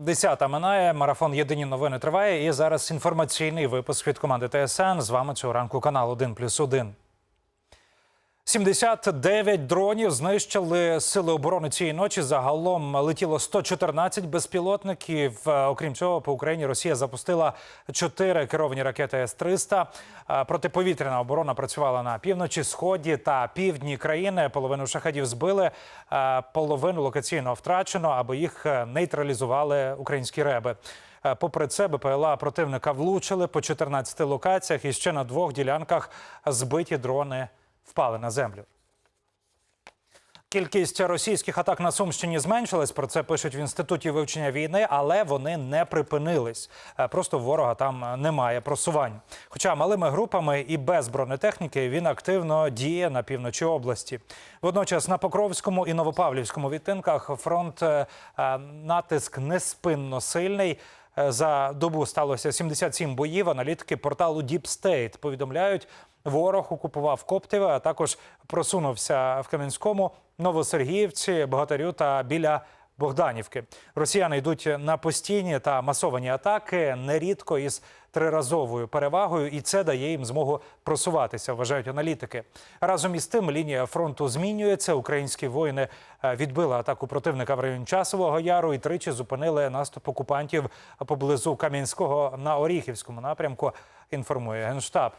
Десята минає. Марафон Єдині новини триває. І зараз інформаційний випуск від команди ТСН. З вами цього ранку канал 1 плюс 1. 79 дронів знищили сили оборони цієї ночі. Загалом летіло 114 безпілотників. Е, Окрім цього, по Україні Росія запустила 4 керовані ракети С-300. Е, Протиповітряна оборона працювала на півночі, сході та півдні країни. Половину шахедів збили, е, половину локаційно втрачено, аби їх нейтралізували українські реби. Попри це, БПЛА противника влучили по 14 локаціях і ще на двох ділянках збиті дрони впали на землю. Кількість російських атак на Сумщині зменшилась. Про це пишуть в інституті вивчення війни, але вони не припинились. Е, Просто ворога там немає просувань. Хоча малими групами і без бронетехніки він активно діє на півночі області. Водночас на Покровському і Новопавлівському відтинках фронт е, е, натиск неспинно сильний. Е, За добу сталося 77 боїв. Аналітики порталу State повідомляють, ворог окупував Коптеве, а також просунувся в Кам'янському, Новосергіївці, Богатирю та біля Богданівки. Росіяни йдуть на постійні та масовані атаки, нерідко із триразовою перевагою, і це дає їм змогу просуватися, вважають аналітики. Разом із тим лінія фронту змінюється. Українські воїни е, відбили атаку противника в районі Часового Яру і тричі зупинили наступ окупантів поблизу Кам'янського на Оріхівському напрямку. Інформує генштаб.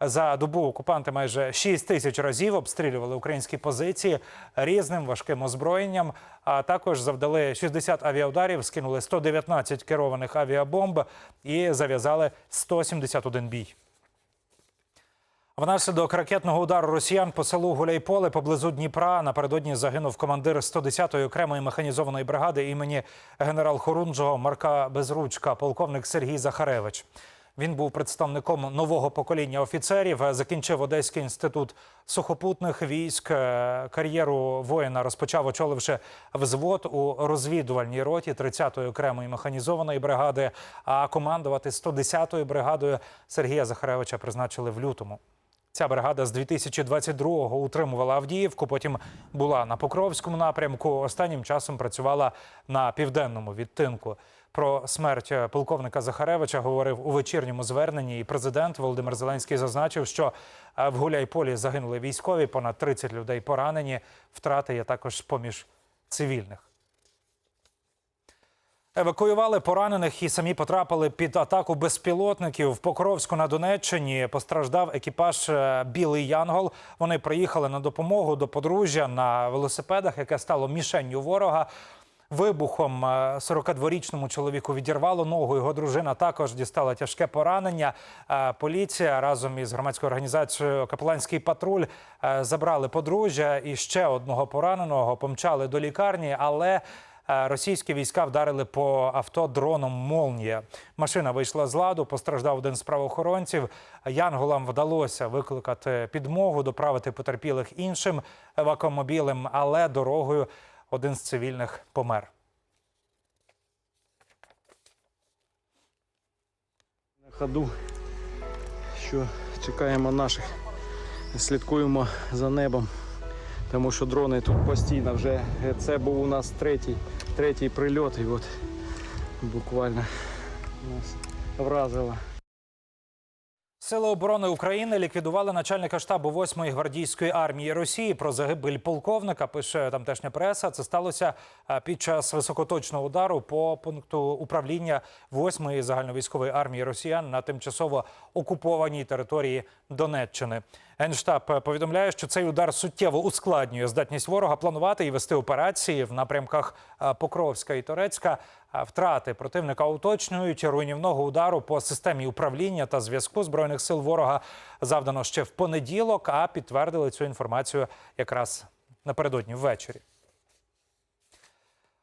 За добу окупанти майже 6 тисяч разів обстрілювали українські позиції різним важким озброєнням. А також завдали 60 авіаударів, скинули 119 керованих авіабомб і зав'язали 171 бій. Внаслідок ракетного удару росіян по селу Гуляйполе поблизу Дніпра напередодні загинув командир 110-ї окремої механізованої бригади імені генерал Хорунжого Марка Безручка, полковник Сергій Захаревич. Він був представником нового покоління офіцерів, е, закінчив Одеський інститут сухопутних військ. Е, Кар'єру воїна розпочав, очоливши взвод у розвідувальній роті 30-ї окремої механізованої бригади. А командувати 110-ю бригадою Сергія Захаревича призначили в лютому. Ця бригада з 2022-го утримувала Авдіївку, потім була на Покровському напрямку. Останнім часом працювала на південному відтинку. Про смерть е, полковника Захаревича говорив у вечірньому зверненні. І президент Володимир Зеленський зазначив, що е, в Гуляйполі загинули військові, понад 30 людей поранені. Втрати є також поміж цивільних. Евакуювали поранених і самі потрапили під атаку безпілотників. В Покровську на Донеччині постраждав екіпаж е, Білий Янгол. Вони приїхали на допомогу до подружжя на велосипедах, яке стало мішенню ворога. Вибухом е, 42-річному чоловіку відірвало ногу. Його дружина також дістала тяжке поранення. Е, Поліція разом із громадською організацією Капеланський патруль е, забрали подружжя і ще одного пораненого помчали до лікарні, але Е, Російські війська вдарили по авто дроном Молнія. Машина вийшла з ладу, постраждав один з правоохоронців. Янголам вдалося викликати підмогу, доправити потерпілих іншим евакомобілем, але дорогою один з цивільних помер. На ходу, що чекаємо наших, слідкуємо за небом, тому що дрони тут постійно вже. Це був у нас третій, третій прильот, і от буквально нас вразило. Сили оборони України ліквідували начальника штабу 8-ї гвардійської армії Росії. Про загибель полковника пише тамтешня преса. Це сталося е, під час високоточного удару по пункту управління 8-ї загальновійськової армії Росіян на тимчасово окупованій території Донеччини. Генштаб повідомляє, що цей удар суттєво ускладнює здатність ворога планувати і вести операції в напрямках е, Покровська і Торецька. Втрати противника уточнюють руйнівного удару по системі управління та зв'язку збройних сил ворога завдано ще в понеділок. А підтвердили цю інформацію якраз напередодні ввечері.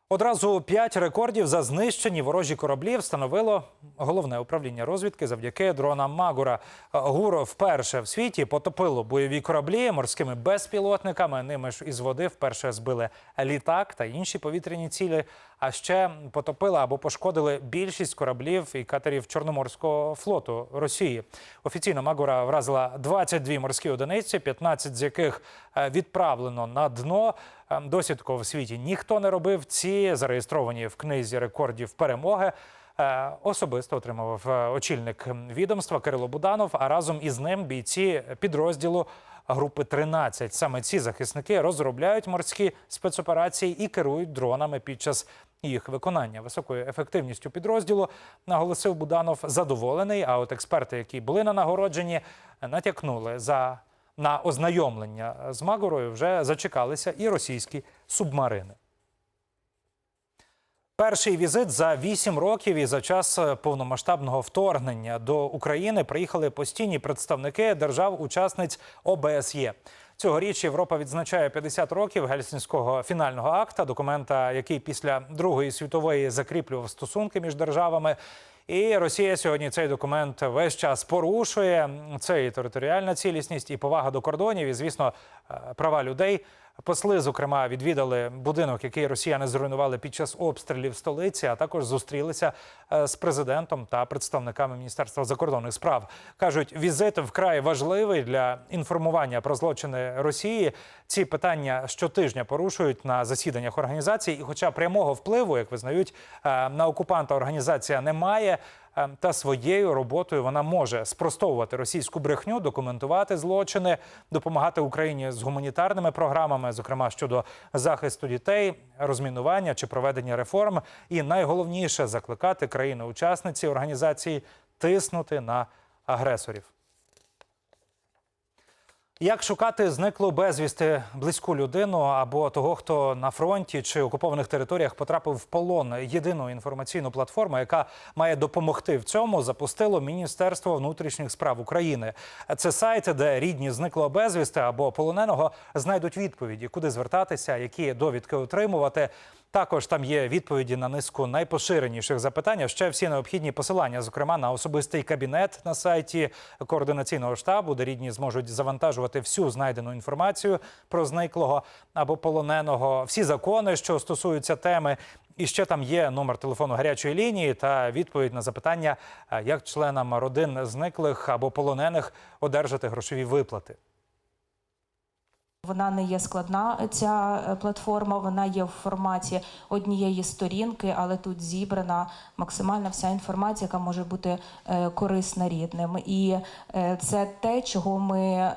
Одразу п'ять рекордів за знищені ворожі кораблі встановило головне управління розвідки завдяки дронам Магура. ГУР вперше в світі потопило бойові кораблі морськими безпілотниками. Ними ж із води вперше збили літак та інші повітряні цілі. А ще потопила або пошкодили більшість кораблів і катерів Чорноморського флоту Росії. Офіційно Магура вразила 22 морські одиниці, 15 з яких е, відправлено на дно. Е, Досі в світі ніхто не робив. Ці зареєстровані в книзі рекордів перемоги. Е, Особисто отримав е, очільник відомства Кирило Буданов. А разом із ним бійці підрозділу групи 13. Саме ці захисники розробляють морські спецоперації і керують дронами під час їх виконання. Високою ефективністю підрозділу наголосив Буданов задоволений. А от експерти, які були на нагородженні, натякнули за на ознайомлення з Магорою, вже зачекалися і російські субмарини. Перший візит за вісім років і за час е, повномасштабного вторгнення до України приїхали постійні представники держав-учасниць ОБСЄ. Цьогоріч Європа відзначає 50 років гельсінського фінального акта, документа, який після Другої світової закріплював стосунки між державами. І Росія сьогодні цей документ весь час порушує. Це і територіальна цілісність, і повага до кордонів, і звісно, е, права людей. Посли, зокрема, відвідали будинок, який росіяни зруйнували під час обстрілів столиці, а також зустрілися е, з президентом та представниками міністерства закордонних справ. кажуть, візит вкрай важливий для інформування про злочини Росії. Ці питання щотижня порушують на засіданнях організації, і, хоча прямого впливу, як визнають, е, на окупанта організація не має. Е, Та своєю роботою вона може спростовувати російську брехню, документувати злочини, допомагати Україні з гуманітарними програмами, зокрема щодо захисту дітей, розмінування чи проведення реформ. І найголовніше закликати країни-учасниці організації тиснути на агресорів. Як шукати зниклу безвісти близьку людину або того, хто на фронті чи окупованих територіях потрапив в полон? Єдину інформаційну платформу, яка має допомогти в цьому, запустило Міністерство внутрішніх справ України. Це сайт, де рідні зниклого безвісти або полоненого знайдуть відповіді, куди звертатися, які довідки отримувати. Також там є відповіді на низку найпоширеніших запитань. а Ще всі необхідні посилання, зокрема на особистий кабінет на сайті координаційного штабу, де рідні зможуть завантажувати всю знайдену інформацію про зниклого або полоненого, всі закони, що стосуються теми. І ще там є номер телефону гарячої лінії та відповідь на запитання, як членам родин зниклих або полонених одержати грошові виплати. Вона не є складна, ця е, платформа. Вона є в форматі однієї сторінки, але тут зібрана максимальна вся інформація, яка може бути е, корисна рідним. І е, це те, чого ми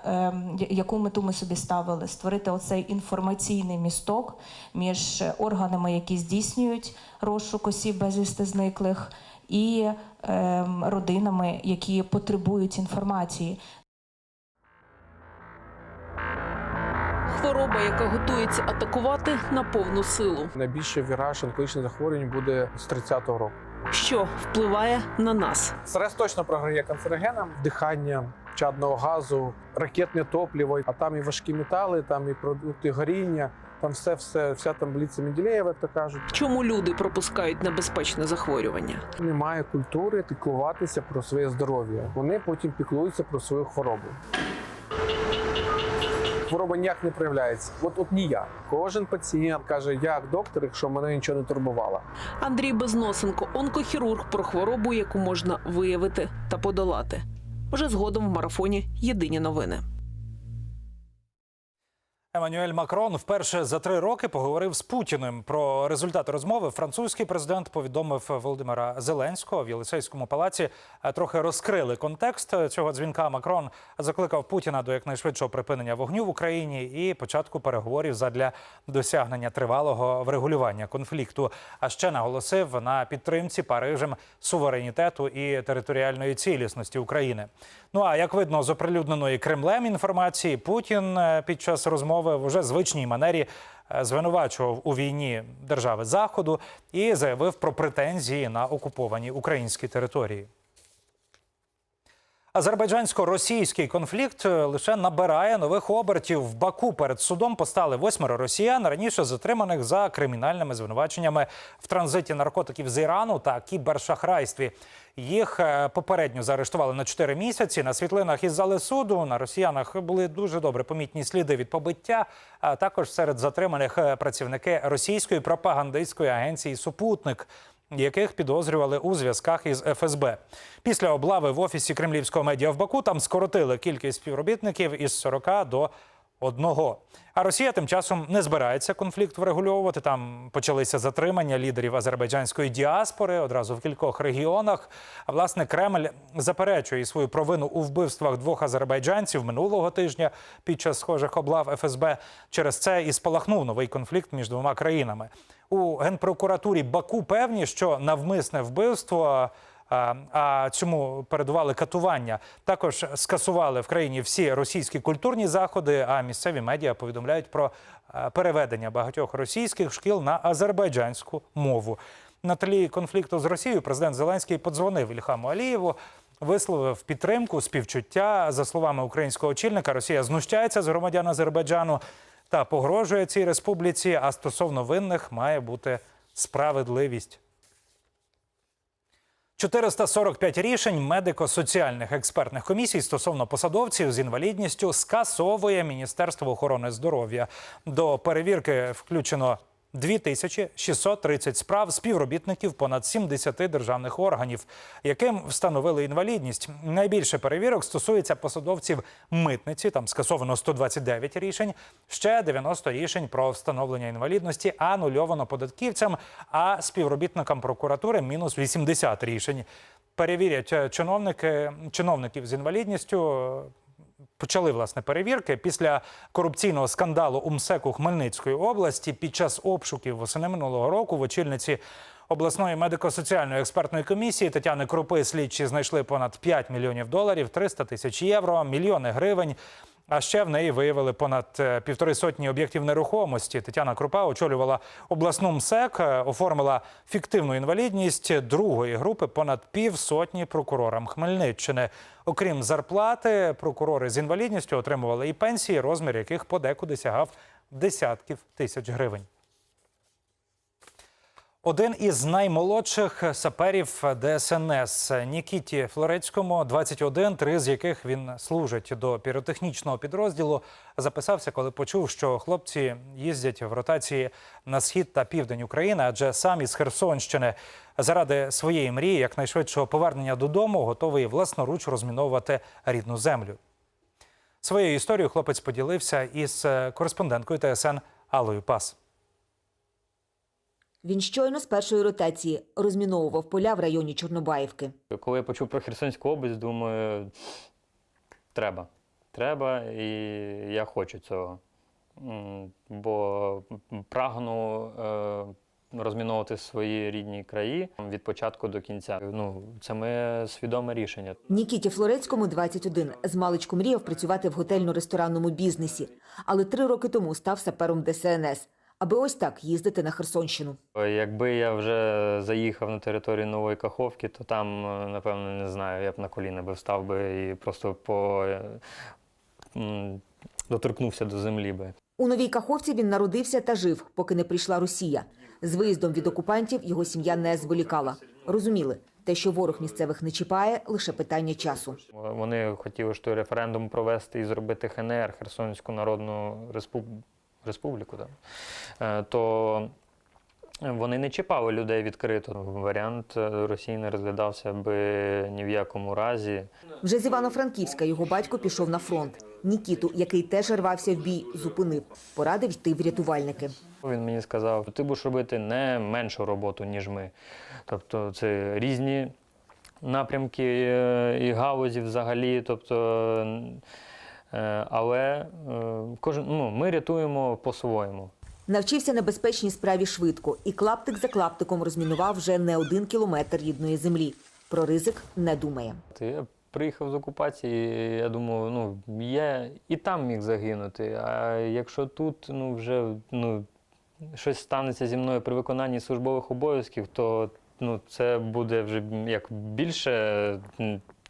яку мету ми собі ставили: створити оцей інформаційний місток між органами, які здійснюють розшук осіб безвісти зниклих, і е, родинами, які потребують інформації. Хвороба, яка готується атакувати на повну силу, Найбільше віраж онкологічних захворювань буде з 30-го року. що впливає на нас. Стрес точно програє канцерогенам, дихання чадного газу, ракетне топливо, а там і важкі метали, там і продукти горіння, там все, все, вся таблиця Менделєєва, як то кажуть. Чому люди пропускають небезпечне захворювання? Немає культури піклуватися про своє здоров'я. Вони потім піклуються про свою хворобу. Хвороба ніяк не проявляється. От от ніяк. Кожен пацієнт каже, як доктор, якщо мене нічого не турбувало. Андрій Безносенко, онкохірург про хворобу, яку можна виявити та подолати. Вже згодом в марафоні Єдині новини. Еммануель Макрон вперше за три роки поговорив з Путіним про результати розмови. Французький президент повідомив Володимира Зеленського в Єлисейському палаці. е, Трохи розкрили контекст цього дзвінка. Макрон закликав Путіна до якнайшвидшого припинення вогню в Україні і початку переговорів задля досягнення тривалого врегулювання конфлікту. А ще наголосив на підтримці Парижем суверенітету і територіальної цілісності України. Ну а як видно з оприлюдненої Кремлем інформації, Путін е, під час розмови в уже звичній манері е, звинувачував у війні держави Заходу і заявив про претензії на окуповані українські території. Азербайджансько-російський конфлікт е, лише набирає нових обертів. В Баку перед судом постали восьмеро росіян, раніше затриманих за кримінальними звинуваченнями в транзиті наркотиків з Ірану та кібершахрайстві. Їх е, попередньо заарештували на 4 місяці. На світлинах із зали суду на росіянах були дуже добре помітні сліди від побиття. А також серед затриманих е, працівники російської пропагандистської агенції Супутник яких підозрювали у зв'язках із ФСБ. Після облави в офісі кремлівського медіа в Баку там скоротили кількість співробітників із 40 до одного. А Росія тим часом не збирається конфлікт врегульовувати. Там почалися затримання лідерів азербайджанської діаспори одразу в кількох регіонах. А власне Кремль заперечує свою провину у вбивствах двох азербайджанців минулого тижня під час схожих облав ФСБ. Через це і спалахнув новий конфлікт між двома країнами. У генпрокуратурі Баку певні, що навмисне вбивство. А, цьому передували катування. Також скасували в країні всі російські культурні заходи. А місцеві медіа повідомляють про переведення багатьох російських шкіл на азербайджанську мову. На тлі конфлікту з Росією президент Зеленський подзвонив Ільхаму Алієву. Висловив підтримку, співчуття за словами українського очільника. Росія знущається з громадян Азербайджану та погрожує цій республіці. А стосовно винних має бути справедливість. 445 рішень медико-соціальних експертних комісій стосовно посадовців з інвалідністю скасовує Міністерство охорони здоров'я. До перевірки включено 2630 справ співробітників понад 70 державних органів, яким встановили інвалідність. Найбільше перевірок стосується посадовців митниці. Там скасовано 129 рішень, ще 90 рішень про встановлення інвалідності анульовано податківцям, а співробітникам прокуратури мінус 80 рішень. Перевірять е, чиновники чиновників з інвалідністю. Почали власне перевірки після корупційного скандалу у МСЕКу Хмельницької області під час обшуків восени минулого року в очільниці обласної медико-соціальної експертної комісії Тетяни Крупи слідчі знайшли понад 5 мільйонів доларів, 300 тисяч євро, мільйони гривень. А ще в неї виявили понад е, півтори сотні об'єктів нерухомості. Тетяна Крупа очолювала обласну МСЕК, е, оформила фіктивну інвалідність другої групи понад півсотні прокурорам Хмельниччини. Окрім зарплати, прокурори з інвалідністю отримували і пенсії, розмір яких подекуди сягав десятків тисяч гривень. Один із наймолодших саперів ДСНС Нікіті Флорецькому, 21, три з яких він служить до піротехнічного підрозділу, записався, коли почув, що хлопці їздять в ротації на схід та південь України, адже сам із Херсонщини заради своєї мрії, якнайшвидшого повернення додому, готовий власноруч розміновувати рідну землю. Своєю історією хлопець поділився із кореспонденткою ТСН Алою Пас. Він щойно з першої ротації розміновував поля в районі Чорнобаївки. Коли я почув про Херсонську область, думаю, треба. Треба, і я хочу цього. Бо прагну е, розміновувати свої рідні краї від початку до кінця. Ну, це моє свідоме рішення. Нікіті Флорецькому 21. З маличку мріяв працювати в готельно-ресторанному бізнесі, але три роки тому став сапером ДСНС, аби ось так їздити на Херсонщину. Якби я вже заїхав на територію Нової Каховки, то там, е, напевно, не знаю, я б на коліна би встав би і просто по, е, доторкнувся до землі би. У Новій Каховці він народився та жив, поки не прийшла Росія. З виїздом від окупантів його сім'я не зволікала. Розуміли, те, що ворог місцевих не чіпає, лише питання часу. Вони хотіли той референдум провести і зробити ХНР, Херсонську Народну Респуб... Республіку. Так. Е, То вони не чіпали людей відкрито. Варіант е, Росії не розглядався би ні в якому разі. Вже з Івано-Франківська його батько пішов на фронт. Нікіту, який теж рвався в бій, зупинив. Порадив йти в рятувальники. Він мені сказав, ти будеш робити не меншу роботу, ніж ми. Тобто це різні напрямки е, і галузі взагалі. Тобто, але е, кожен, ну, ми рятуємо по-своєму. Навчився небезпечній справі швидко і клаптик за клаптиком розмінував вже не один кілометр рідної землі. Про ризик не думає. Я приїхав з окупації, я думав, ну я і там міг загинути. А якщо тут ну, вже ну, щось станеться зі мною при виконанні службових обов'язків, то ну, це буде вже як більше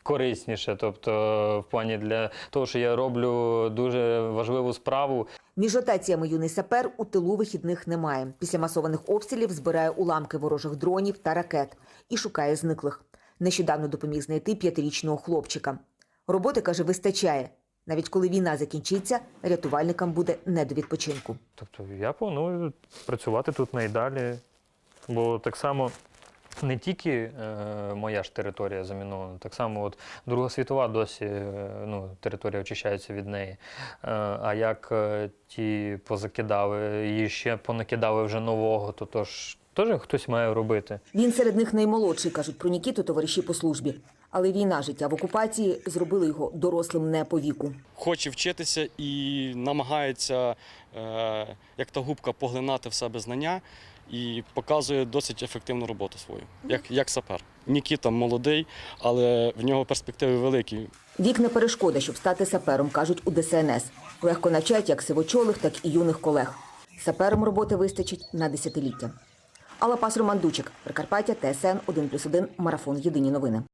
корисніше. Тобто, в плані для того, що я роблю дуже важливу справу. Між ротаціями юний сапер у тилу вихідних немає. Після масованих обстрілів збирає уламки ворожих дронів та ракет і шукає зниклих. Нещодавно допоміг знайти п'ятирічного хлопчика. Роботи, каже, вистачає. Навіть коли війна закінчиться, рятувальникам буде не до відпочинку. Тобто я планую працювати тут найдалі, бо так само. Не тільки е, моя ж територія замінована, так само от Друга світова досі е, ну, територія очищається від неї. Е, а як е, ті позакидали, і ще понакидали вже нового, то тож теж хтось має робити. Він серед них наймолодший, кажуть про Нікіту товариші по службі. Але війна, життя в окупації зробили його дорослим не по віку. хоче вчитися і намагається, е, як та губка, поглинати в себе знання і показує досить ефективну роботу свою, як, як сапер. Нікіта молодий, але в нього перспективи великі. Вік не перешкода, щоб стати сапером, кажуть у ДСНС. Легко начать як сивочолих, так і юних колег. Сапером роботи вистачить на десятиліття. Алла Пас Роман Дучик, Прикарпаття, ТСН 1+,1, Марафон. Єдині новини.